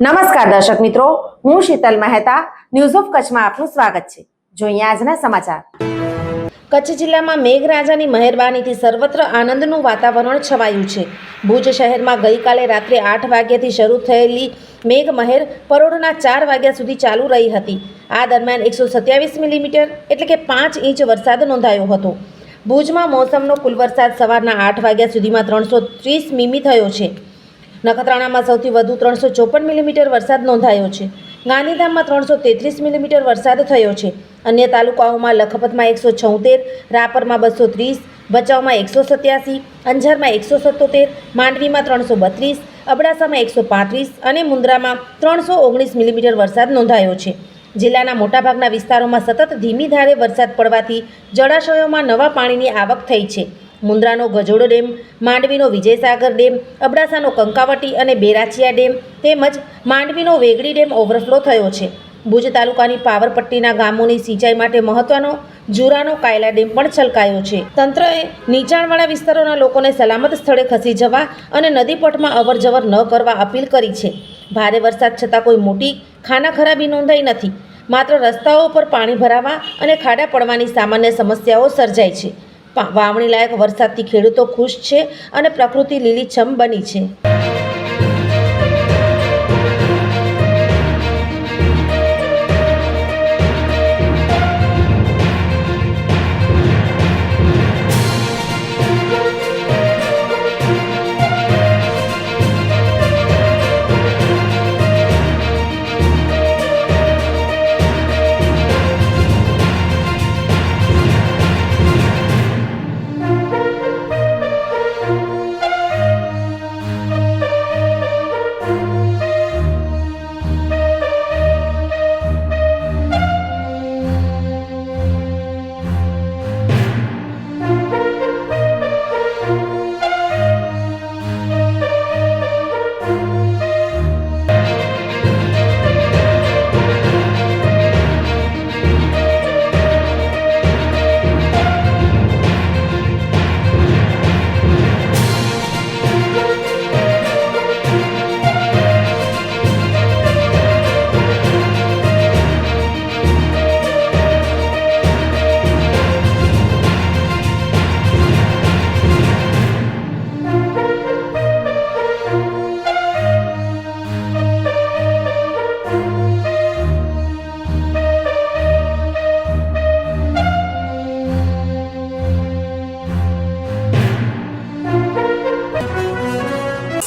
નમસ્કાર દર્શક મિત્રો, હું શીતલ મહેતા ન્યૂઝ ઓફ કચ્છમાં આપનું સ્વાગત છે. જોઈએ આજના સમાચાર. કચ્છ જિલ્લામાં મેઘરાજાની મહેરબાનીથી સર્વત્ર આનંદનું વાતાવરણ છવાયું છે. ભુજ શહેરમાં ગઈકાલે રાત્રે આઠ વાગ્યાથી શરૂ થયેલી મેઘ મહેર પરોઢના ચાર વાગ્યા સુધી ચાલુ રહી હતી. આ દરમિયાન એકસો સત્યાવીસ મિલીમીટર એટલે કે પાંચ ઇંચ વરસાદ નોંધાયો હતો. ભુજમાં મોસમનો કુલ વરસાદ સવારના આઠ વાગ્યા સુધીમાં ત્રણસો ત્રીસ મીમી થયો છે. નખત્રાણામાં સૌથી વધુ ત્રણસો ચોપન મિલીમીટર વરસાદ નોંધાયો છે. ગાંધીધામમાં ત્રણસો તેત્રીસ મિલીમીટર વરસાદ થયો છે. અન્ય તાલુકાઓમાં લખપતમાં એકસો છોતેર, રાપરમાં બસો ત્રીસ, ભચાઉમાં એકસો સત્યાસી, અંજારમાં એકસો સત્તોતેર, માંડવીમાં ત્રણસો બત્રીસ, અબડાસામાં એકસો પાંત્રીસ અને મુન્દ્રામાં ત્રણસો ઓગણીસ મિલીમીટર વરસાદ નોંધાયો છે. જિલ્લાના મોટાભાગના વિસ્તારોમાં સતત ધીમી ધારે વરસાદ પડવાથી જળાશયોમાં નવા પાણીની આવક થઈ છે. મુન્દ્રાનો ગજોડો ડેમ, માંડવીનો વિજયસાગર ડેમ, અબડાસાનો કંકાવટી અને બેરાચિયા ડેમ તેમજ માંડવીનો વેગડી ડેમ ઓવરફ્લો થયો છે. ભુજ તાલુકાની પાવરપટ્ટીના ગામોની સિંચાઈ માટે મહત્વનો જુરાનો કાયલા ડેમ પણ છલકાયો છે. તંત્રએ નીચાણવાળા વિસ્તારોના લોકોને સલામત સ્થળે ખસી જવા અને નદીપટમાં અવરજવર ન કરવા અપીલ કરી છે. ભારે વરસાદ છતાં કોઈ મોટી ખાના ખરાબી નોંધાઈ નથી. માત્ર રસ્તાઓ પર પાણી ભરાવા અને ખાડા પડવાની સામાન્ય સમસ્યાઓ સર્જાય છે. વાવણી લાયક વરસાદથી ખેડૂતો ખુશ છે અને પ્રકૃતિ લીલીછમ બની છે.